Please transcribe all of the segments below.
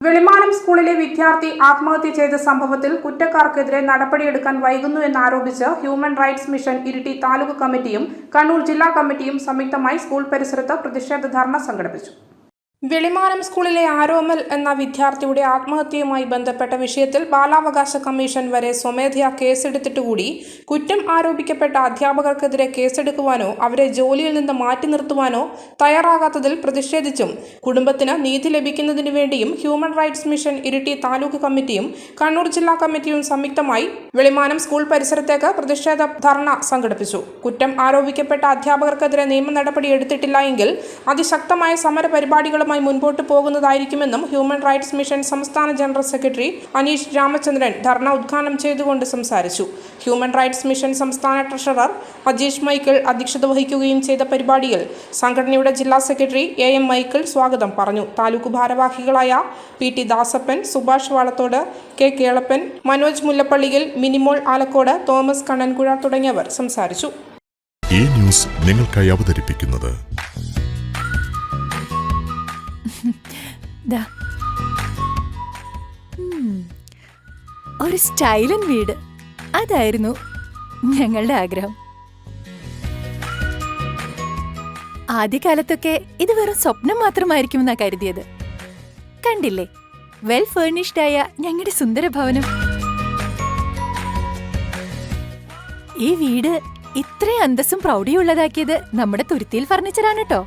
വെളിമാനം സ്കൂളിലെ വിദ്യാർത്ഥി ആത്മഹത്യ ചെയ്ത സംഭവത്തിൽ കുറ്റക്കാർക്കെതിരെ നടപടിയെടുക്കാൻ വൈകുന്നു എന്നാരോപിച്ച് human rights mission Iritty taluk കമ്മിറ്റിയും കണ്ണൂർ ജില്ലാ കമ്മിറ്റിയും സംയുക്തമായി സ്കൂൾ പരിസരത്ത് പ്രതിഷേധ ധർണ സംഘടിപ്പിച്ചു. വെളിമാനം സ്കൂളിലെ ആരോമൽ എന്ന വിദ്യാർത്ഥിയുടെ ആത്മഹത്യയുമായി ബന്ധപ്പെട്ട വിഷയത്തിൽ ബാലാവകാശ കമ്മീഷൻ വരെ സ്വമേധയാ കേസെടുത്തിട്ടുകൂടി. കുറ്റം ആരോപിക്കപ്പെട്ട അധ്യാപകർക്കെതിരെ കേസെടുക്കുവാനോ അവരെ ജോലിയിൽ നിന്ന് മാറ്റി നിർത്തുവാനോ തയ്യാറാകാത്തതിൽ പ്രതിഷേധിച്ചും. കുടുംബത്തിന് നീതി ലഭിക്കുന്നതിനു വേണ്ടിയും human rights mission Iritty taluk കമ്മിറ്റിയും കണ്ണൂർ ജില്ലാ കമ്മിറ്റിയും സംയുക്തമായി വെളിമാനം സ്കൂൾ പരിസരത്തേക്ക് പ്രതിഷേധ ധർണ സംഘടിപ്പിച്ചു. കുറ്റം ആരോപിക്കപ്പെട്ട അധ്യാപകർക്കെതിരെ നിയമ നടപടി എടുത്തിട്ടില്ല എങ്കിൽ അതിശക്തമായ സമര പരിപാടികളുമായി മുൻപോട്ട് പോകുന്നതായിരിക്കുമെന്നും ഹ്യൂമൻ റൈറ്റ്സ് മിഷൻ സംസ്ഥാന ജനറൽ സെക്രട്ടറി അനീഷ് രാമചന്ദ്രൻ ധർണ ഉദ്ഘാടനം ചെയ്തുകൊണ്ട് സംസാരിച്ചു. ഹ്യൂമൻ റൈറ്റ്സ് മിഷൻ സംസ്ഥാന ട്രഷറർ അജീഷ് മൈക്കിൾ അധ്യക്ഷത വഹിക്കുകയും ചെയ്ത പരിപാടിയിൽ സംഘടനയുടെ ജില്ലാ സെക്രട്ടറി എ എം മൈക്കിൾ സ്വാഗതം പറഞ്ഞു. താലൂക്ക് ഭാരവാഹികളായ P T Dasappan Subhash Valathode K Kelappan Manoj മുല്ലപ്പള്ളിയിൽ Minimol Alakode Thomas Kannankuzha തുടങ്ങിയവർ സംസാരിച്ചു. ഈ ന്യൂസ് നിങ്ങൾക്കായി അവതരിപ്പിക്കുന്നത് ദാ. ഒരു സ്റ്റൈലൻ വീട്. അതായിരുന്നു ഞങ്ങളുടെ ആഗ്രഹം. ആദ്യകാലത്തൊക്കെ ഇത് വെറും സ്വപ്നം മാത്രമായിരിക്കും മാത്രമായിരിക്കുമെന്നാ കരുതിയത്. കണ്ടില്ലേ? വെൽ ഫേർണിഷ്ഡ് ആയ ഞങ്ങളുടെ സുന്ദര ഭവനം ഈ വീട് ഇത്രയും അന്തസ്സും പ്രൗഢിയുള്ളതാക്കിയത് നമ്മുടെ തുരുത്തിയിൽ ഫർണിച്ചറാണ് കേട്ടോ.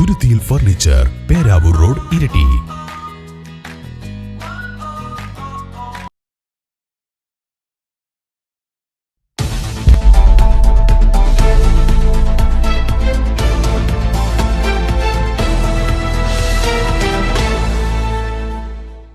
തുരുത്തിയിൽ ഫർണിച്ചർ പേരാവൂർ റോഡ് ഇരട്ടി.